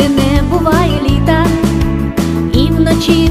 де не буває літа, і вночі